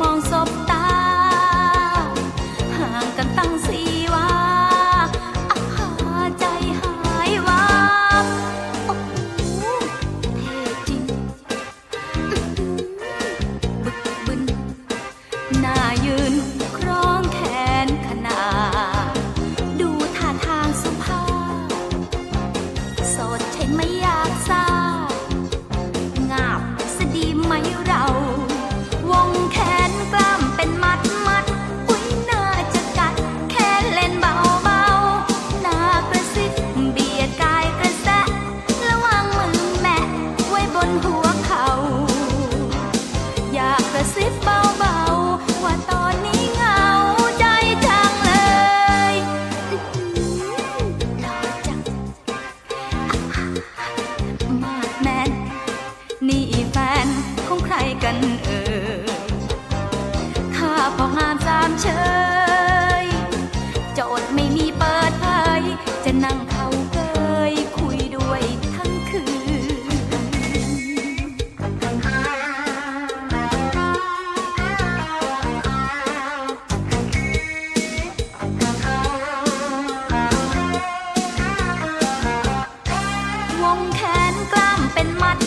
มองศบตาห่างกัน อยากทราบงาบสดีไหมเรา นี่แฟนของใครกันเอ่ยข้าพองามสามเชยจทย์ไม่มีเปิดเผยจะนั่งเขาเกยคุยด้วยทั้งคืน วงแขนกล้ามเป็นมัด